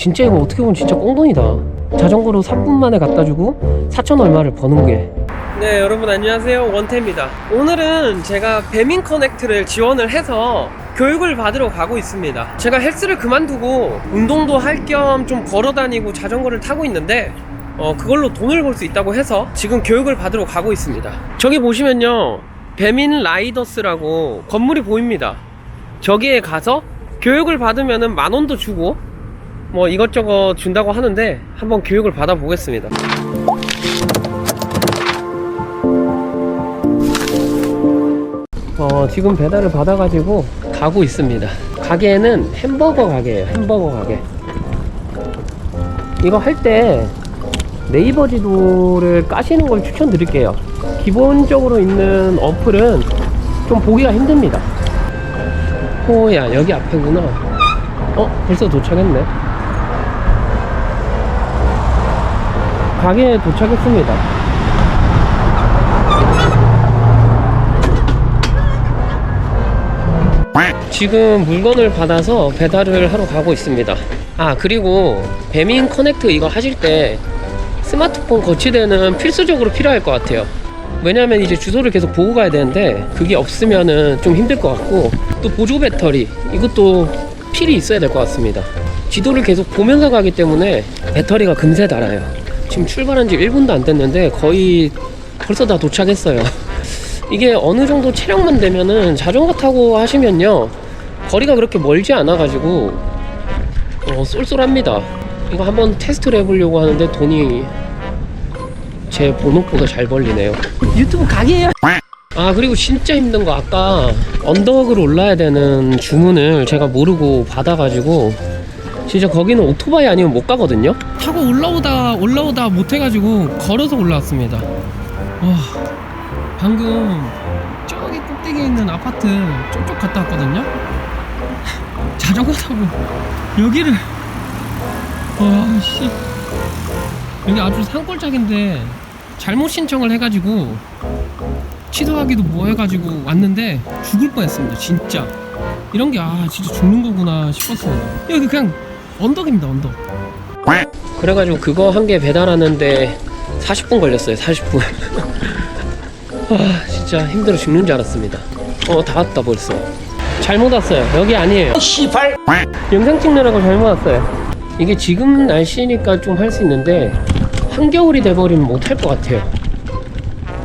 진짜 이거 어떻게 보면 진짜 꽁돈이다. 자전거로 3분 만에 갖다 주고 4천 얼마를 버는 게. 네 여러분 안녕하세요. 원태입니다. 오늘은 제가 배민 커넥트를 지원을 해서 교육을 받으러 가고 있습니다. 제가 헬스를 그만두고 운동도 할 겸 좀 걸어 다니고 자전거를 타고 있는데 어, 그걸로 돈을 벌 수 있다고 해서 지금 교육을 받으러 가고 있습니다. 저기 보시면요. 배민 라이더스라고 건물이 보입니다. 저기에 가서 교육을 받으면은 만 원도 주고 뭐 이것저것 준다고 하는데 한번 교육을 받아 보겠습니다. 어, 지금 배달을 받아가지고 가고 있습니다. 가게는 햄버거 가게예요. 햄버거 가게. 이거 할 때 네이버 지도를 까시는 걸 추천드릴게요. 기본적으로 있는 어플은 좀 보기가 힘듭니다. 호야 여기 앞에구나. 어 벌써 도착했네. 가게에 도착했습니다. 지금 물건을 받아서 배달을 하러 가고 있습니다. 아, 그리고 배민 커넥트 이거 하실 때 스마트폰 거치대는 필수적으로 필요할 것 같아요. 왜냐면 이제 주소를 계속 보고 가야 되는데 그게 없으면은 좀 힘들 것 같고 또 보조 배터리 이것도 필이 있어야 될 것 같습니다. 지도를 계속 보면서 가기 때문에 배터리가 금세 닳아요. 지금 출발한 지 1분도 안 됐는데 거의 벌써 다 도착했어요. 이게 어느 정도 체력만 되면은 자전거 타고 하시면요 거리가 그렇게 멀지 않아 가지고 어, 쏠쏠합니다. 이거 한번 테스트를 해보려고 하는데 돈이 제 본업보다 잘 벌리네요. 유튜브 각이에요. 아 그리고 진짜 힘든 거 아까 언덕으로 올라야 되는 주문을 제가 모르고 받아가지고 진짜 거기는 오토바이 아니면 못 가거든요? 타고 올라오다 올라오다 못 해가지고 걸어서 올라왔습니다. 와 방금 저기 꼭대기에 있는 아파트 쪽쪽 갔다 왔거든요. 자전거 타고 여기를. 와씨. 여기 아주 산골짜기인데 잘못 신청을 해가지고 취소하기도 뭐 해가지고 왔는데 죽을 뻔했습니다 진짜. 이런 게 아 진짜 죽는 거구나 싶었어요 여기 그냥 언덕입니다 언덕. 그래가지고 그거 한 개 배달하는데 40분 걸렸어요 40분. 와 진짜 힘들어 죽는 줄 알았습니다. 어 다 왔다 벌써. 잘못 왔어요. 여기 아니에요. 시발. 영상 찍느라고 잘못 왔어요. 이게 지금 날씨니까 좀 할 수 있는데 한겨울이 돼버리면 못할 것 같아요.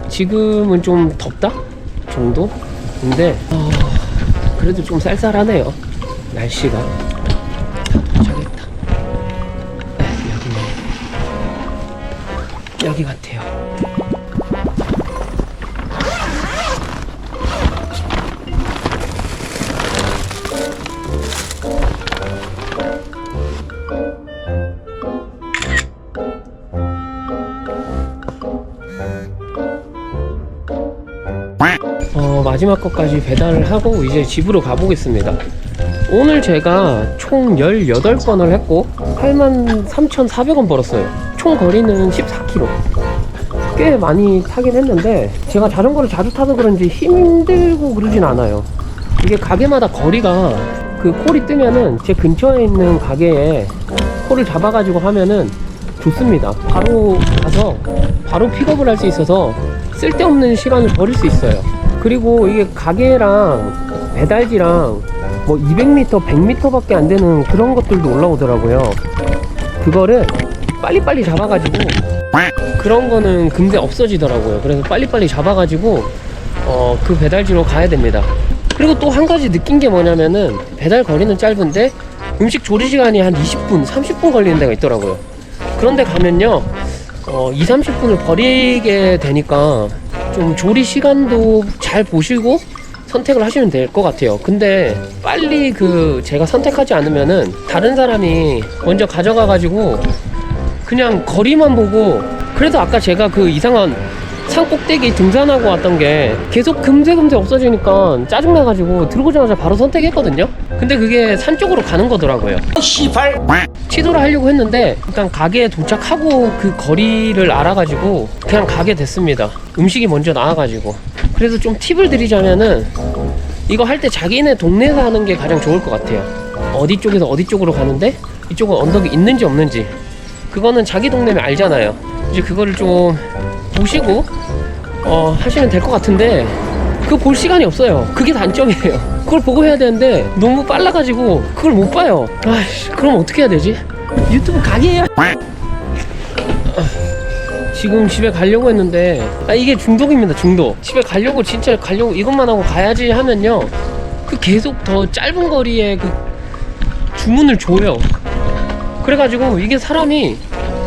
지금은 좀 덥다? 정도? 근데 어, 그래도 좀 쌀쌀하네요. 날씨가 여기 같아요 어, 마지막 것까지 배달을 하고 이제 집으로 가보겠습니다. 오늘 제가 총 18번을 했고 83,400원 벌었어요. 총 거리는 14km. 꽤 많이 타긴 했는데 제가 자전거를 자주 타서 그런지 힘들고 그러진 않아요. 이게 가게마다 거리가 그 콜이 뜨면은 제 근처에 있는 가게에 콜을 잡아가지고 하면은 좋습니다. 바로 가서 바로 픽업을 할 수 있어서 쓸데없는 시간을 버릴 수 있어요. 그리고 이게 가게랑 배달지랑 뭐 200m, 100m밖에 안 되는 그런 것들도 올라오더라고요. 그거를 빨리빨리 잡아가지고 그런 거는 금세 없어지더라고요. 그래서 빨리빨리 잡아가지고 어, 그 배달지로 가야 됩니다. 그리고 또 한 가지 느낀 게 뭐냐면은 배달 거리는 짧은데 음식 조리 시간이 한 20분, 30분 걸리는 데가 있더라고요. 그런데 가면요, 어, 2, 30분을 버리게 되니까 좀 조리 시간도 잘 보시고 선택을 하시면 될 것 같아요. 근데 빨리 그 제가 선택하지 않으면은 다른 사람이 먼저 가져가가지고 그냥 거리만 보고 그래서 아까 제가 그 이상한 산 꼭대기 등산하고 왔던 게 계속 금세금세 없어지니까 짜증나가지고 들어오자마자 바로 선택했거든요. 근데 그게 산 쪽으로 가는 거더라고요. 시발 시도를 하려고 했는데 일단 가게에 도착하고 그 거리를 알아가지고 그냥 가게 됐습니다. 음식이 먼저 나와가지고 그래서 좀 팁을 드리자면은 이거 할 때 자기네 동네에서 하는 게 가장 좋을 것 같아요. 어디 쪽에서 어디 쪽으로 가는데 이쪽은 언덕이 있는지 없는지 그거는 자기 동네면 알잖아요. 이제 그거를 좀 보시고 어, 하시면 될 것 같은데 그거 볼 시간이 없어요. 그게 단점이에요. 그걸 보고 해야 되는데 너무 빨라가지고 그걸 못 봐요. 아이씨, 그럼 어떻게 해야 되지? 유튜브 가게예요. 지금 집에 가려고 했는데 아 이게 중독입니다 중독 집에 가려고 진짜 가려고 이것만 하고 가야지 하면요 그 계속 더 짧은 거리에 그 주문을 줘요 그래가지고 이게 사람이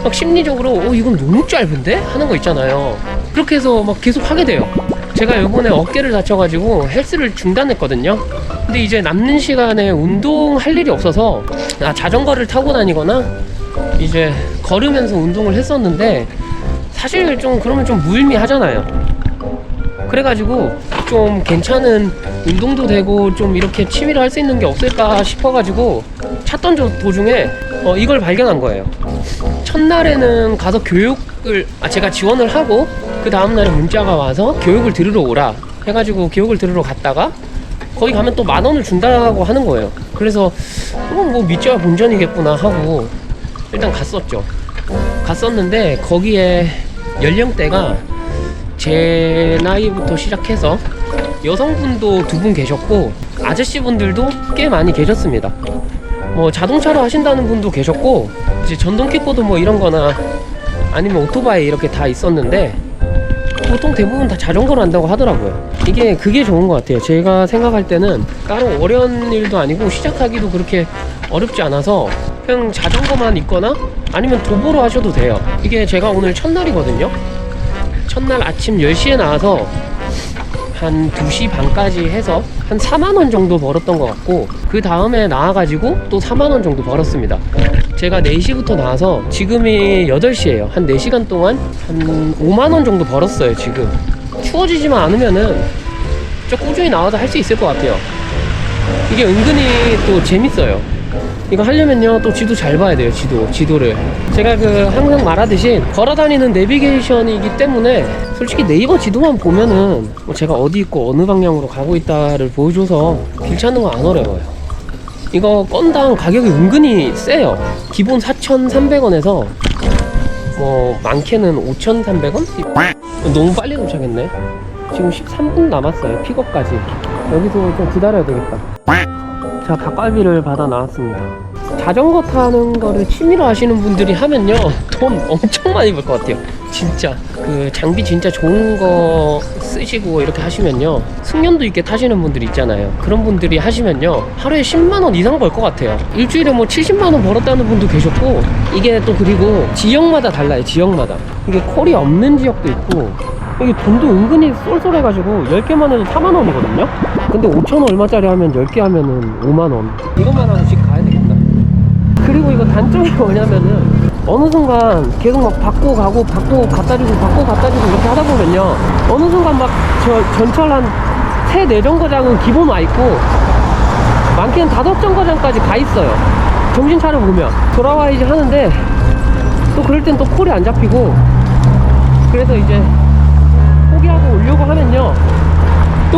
막 심리적으로 어 이건 너무 짧은데? 하는 거 있잖아요. 그렇게 해서 막 계속 하게 돼요. 제가 요번에 어깨를 다쳐가지고 헬스를 중단했거든요. 근데 이제 남는 시간에 운동할 일이 없어서 아 자전거를 타고 다니거나 이제 걸으면서 운동을 했었는데 사실 좀 그러면 좀 무의미하잖아요. 그래가지고 좀 괜찮은 운동도 되고 좀 이렇게 취미를 할수 있는 게 없을까 싶어가지고 찾던 도- 도중에 어, 이걸 발견한 거예요. 첫날에는 가서 교육을 아 제가 지원을 하고 그 다음날에 문자가 와서 교육을 들으러 오라 해가지고 교육을 들으러 갔다가 거기 가면 또 만 원을 준다고 하는 거예요. 그래서 어, 뭐 믿져야 본전이겠구나 하고 일단 갔었죠. 갔었는데 거기에 연령대가 제 나이부터 시작해서 여성분도 두 분 계셨고 아저씨분들도 꽤 많이 계셨습니다. 뭐 자동차로 하신다는 분도 계셨고 이제 전동 킥보드 뭐 이런 거나 아니면 오토바이 이렇게 다 있었는데 보통 대부분 다 자전거로 한다고 하더라고요. 이게 그게 좋은 것 같아요. 제가 생각할 때는 따로 어려운 일도 아니고 시작하기도 그렇게 어렵지 않아서 그냥 자전거만 있거나 아니면 도보로 하셔도 돼요. 이게 제가 오늘 첫날이거든요. 첫날 아침 10시에 나와서 한 2시 반까지 해서 한 4만원 정도 벌었던 것 같고 그 다음에 나와가지고 또 4만원 정도 벌었습니다. 제가 4시부터 나와서 지금이 8시에요. 한 4시간 동안 한 5만원 정도 벌었어요 지금. 추워지지만 않으면은 저 꾸준히 나와서 할 수 있을 것 같아요. 이게 은근히 또 재밌어요 이거 하려면요 또 지도 잘 봐야 돼요 지도 지도를. 제가 그 항상 말하듯이 걸어다니는 내비게이션이기 때문에 솔직히 네이버 지도만 보면은 뭐 제가 어디 있고 어느 방향으로 가고 있다를 보여줘서 길 찾는 건안 어려워요. 이거 건당 가격이 은근히 세요. 기본 4,300원에서 뭐 많게는 5,300원? 너무 빨리 도착했네. 지금 13분 남았어요 픽업까지. 여기서 좀 기다려야 되겠다 자 닭갈비를 받아 나왔습니다. 자전거 타는 거를 취미로 하시는 분들이 하면요 돈 엄청 많이 벌 것 같아요. 진짜. 그 장비 진짜 좋은 거 쓰시고 이렇게 하시면요 숙련도 있게 타시는 분들 있잖아요. 그런 분들이 하시면요 하루에 10만 원 이상 벌 것 같아요. 일주일에 뭐 70만 원 벌었다는 분도 계셨고 이게 또 그리고 지역마다 달라요 지역마다. 이게 콜이 없는 지역도 있고 이게 돈도 은근히 쏠쏠해가지고 10개만 해도 4만원이거든요? 근데 5천원 얼마짜리 하면 10개 하면은 5만원. 이것만 하고 집 가야 되겠다. 그리고 이거 단점이 뭐냐면은 어느 순간 계속 막 받고 가고 받고 갖다 주고 받고 갖다 주고 이렇게 하다 보면요. 어느 순간 막 저 전철 한세네 정거장은 기본 와 있고 많게는 다섯 정거장까지 가 있어요. 정신 차려 보면. 돌아와야지 하는데 또 그럴 땐 또 콜이 안 잡히고. 그래서 이제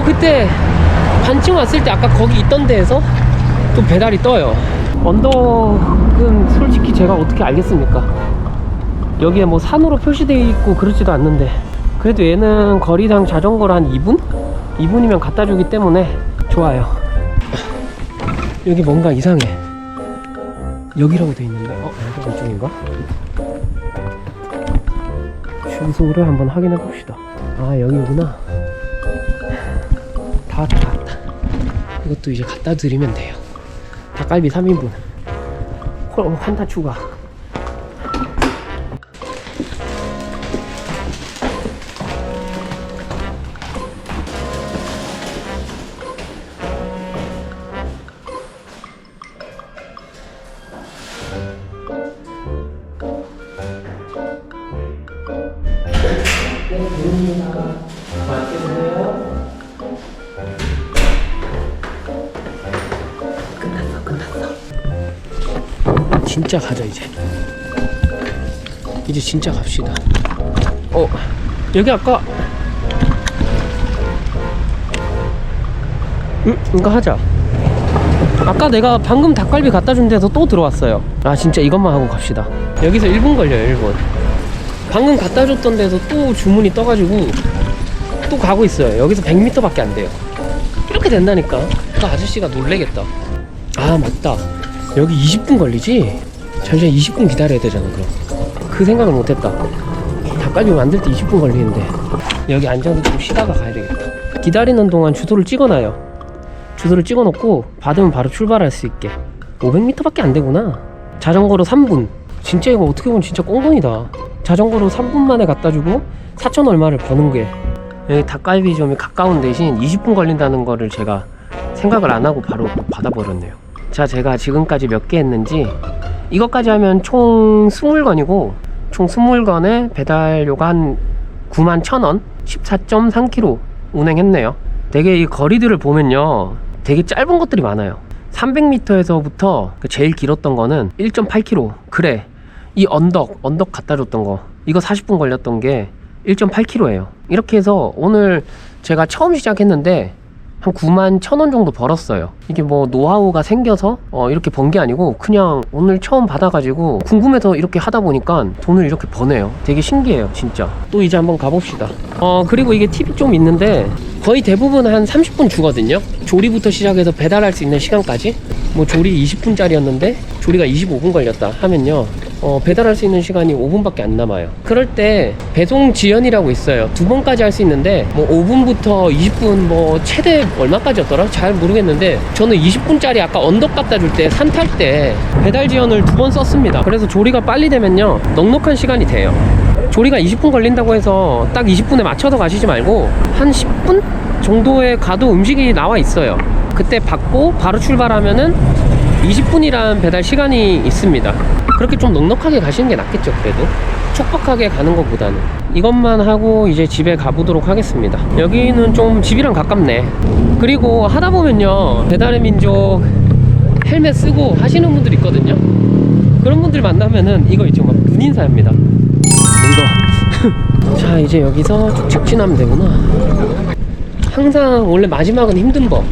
또 그때 반쯤 왔을 때 아까 거기 있던 데에서 또 배달이 떠요. 언덕은 솔직히 제가 어떻게 알겠습니까? 여기에 뭐 산으로 표시되어 있고 그렇지도 않는데. 그래도 얘는 거리당 자전거로 한 2분? 2분이면 갖다 주기 때문에 좋아요. 여기 뭔가 이상해. 여기라고 돼 있는데. 어? 여기가 이쪽인가? 주소를 한번 확인해 봅시다. 아 여기구나 다 왔다 다. 이것도 이제 갖다 드리면 돼요. 닭갈비 3인분. 콜 한타 추가. 맛있게 드세요 진짜 가자 이제. 이제 진짜 갑시다. 어 여기 아까. 응 이거 하자. 아까 내가 방금 닭갈비 갖다 준 데서 또 들어왔어요. 아 진짜 이것만 하고 갑시다. 여기서 1분 걸려요 1분. 방금 갖다 줬던 데서 또 주문이 떠가지고 또 가고 있어요. 여기서 100m 밖에 안 돼요. 이렇게 된다니까. 그 아저씨가 놀래겠다. 아 맞다 여기 20분 걸리지? 잠시만 20분 기다려야 되잖아 그럼. 그 생각을 못했다. 닭갈비 만들 때 20분 걸리는데. 여기 앉아서 좀 쉬다가 가야 되겠다. 기다리는 동안 주소를 찍어놔요. 주소를 찍어놓고 받으면 바로 출발할 수 있게. 500m밖에 안 되구나. 자전거로 3분. 진짜 이거 어떻게 보면 진짜 꽁돈이다. 자전거로 3분 만에 갖다 주고 4천 얼마를 버는 게. 여기 닭갈비점이 가까운 대신 20분 걸린다는 거를 제가 생각을 안 하고 바로 받아버렸네요 자 제가 지금까지 몇 개 했는지 이것까지 하면 총 20건이고 총 20건에 배달료가 한 9만 1천원? 14.3km 운행했네요. 되게 이 거리들을 보면요 되게 짧은 것들이 많아요. 300m에서부터 그 제일 길었던 거는 1.8km 그래 이 언덕 언덕 갖다 줬던 거. 이거 40분 걸렸던 게 1.8km예요. 이렇게 해서 오늘 제가 처음 시작했는데 한 9만 천 원 정도 벌었어요. 이게 뭐 노하우가 생겨서 어 이렇게 번 게 아니고 그냥 오늘 처음 받아가지고 궁금해서 이렇게 하다 보니까 돈을 이렇게 버네요. 되게 신기해요, 진짜. 또 이제 한번 가봅시다. 어 그리고 이게 팁이 좀 있는데 거의 대부분 한 30분 주거든요. 조리부터 시작해서 배달할 수 있는 시간까지. 뭐 조리 20분짜리였는데 조리가 25분 걸렸다 하면요. 어, 배달할 수 있는 시간이 5분밖에 안 남아요. 그럴 때 배송 지연이라고 있어요. 두 번까지 할 수 있는데 뭐 5분부터 20분 뭐 최대 얼마까지였더라? 잘 모르겠는데 저는 20분짜리 아까 언덕 갖다 줄 때 산 탈 때 배달 지연을 두 번 썼습니다. 그래서 조리가 빨리 되면요 넉넉한 시간이 돼요. 조리가 20분 걸린다고 해서 딱 20분에 맞춰서 가시지 말고 한 10분 정도에 가도 음식이 나와 있어요. 그때 받고 바로 출발하면은 20분이란 배달 시간이 있습니다. 그렇게 좀 넉넉하게 가시는 게 낫겠죠, 그래도. 촉박하게 가는 것보다는. 이것만 하고 이제 집에 가보도록 하겠습니다. 여기는 좀 집이랑 가깝네. 그리고 하다 보면요, 배달의 민족 헬멧 쓰고 하시는 분들 있거든요. 그런 분들 만나면은 이거 있죠, 막 눈인사입니다. 이거. 자, 이제 여기서 쭉 직진하면 되구나. 항상 원래 마지막은 힘든 법.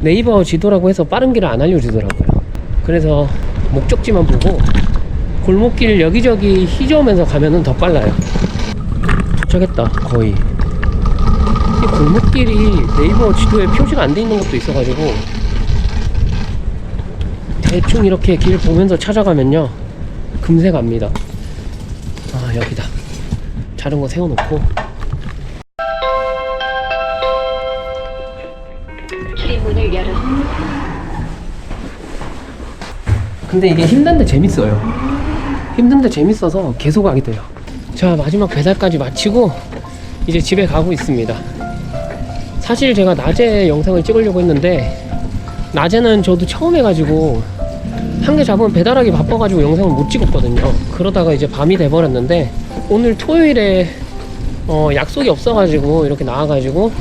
네이버 지도라고 해서 빠른 길을 안 알려주더라고요. 그래서 목적지만 보고 골목길 여기저기 휘저으면서 가면은 더 빨라요. 도착했다, 거의. 이 골목길이 네이버 지도에 표시가 안 돼 있는 것도 있어가지고 대충 이렇게 길 보면서 찾아가면요 금세 갑니다. 아 여기다. 자전거 세워놓고 문을 열었습니다. 근데 이게 힘든데 재밌어요. 힘든데 재밌어서 계속 하게 돼요. 자, 마지막 배달까지 마치고 이제 집에 가고 있습니다. 사실 제가 낮에 영상을 찍으려고 했는데 낮에는 저도 처음 해가지고 한 개 잡으면 배달하기 바빠가지고 영상을 못 찍었거든요. 그러다가 이제 밤이 돼버렸는데 오늘 토요일에 어, 약속이 없어가지고 이렇게 나와가지고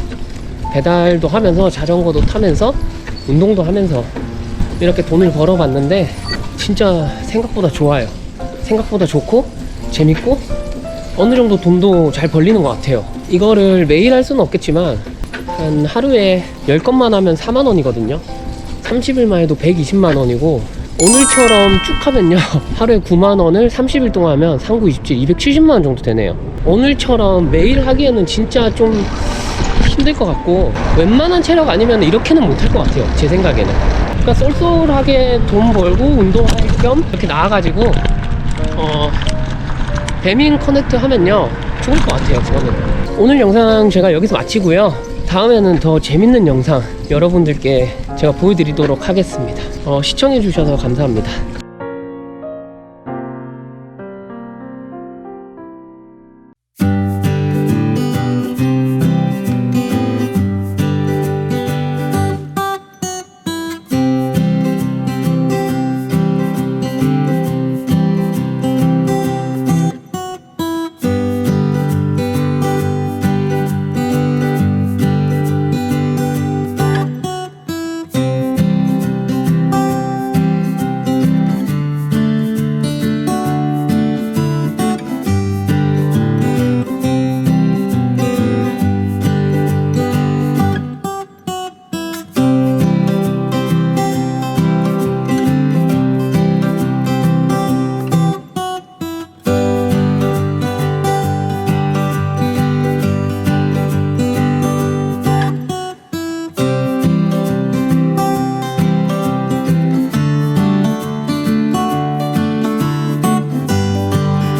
배달도 하면서 자전거도 타면서 운동도 하면서 이렇게 돈을 벌어봤는데 진짜 생각보다 좋아요. 생각보다 좋고 재밌고 어느 정도 돈도 잘 벌리는 것 같아요. 이거를 매일 할 수는 없겠지만 한 하루에 10건만 하면 4만 원이거든요. 30일만 해도 120만 원이고 오늘처럼 쭉 하면요 하루에 9만 원을 30일 동안 하면 상구 27 270만 원 정도 되네요. 오늘처럼 매일 하기에는 진짜 좀 힘들 것 같고 웬만한 체력 아니면 이렇게는 못할 것 같아요 제 생각에는. 그러니까 쏠쏠하게 돈 벌고 운동할 겸 이렇게 나와가지고 어 배민 커넥트 하면요 좋을 것 같아요 저는. 오늘 영상 제가 여기서 마치고요. 다음에는 더 재밌는 영상 여러분들께 제가 보여드리도록 하겠습니다. 어, 시청해 주셔서 감사합니다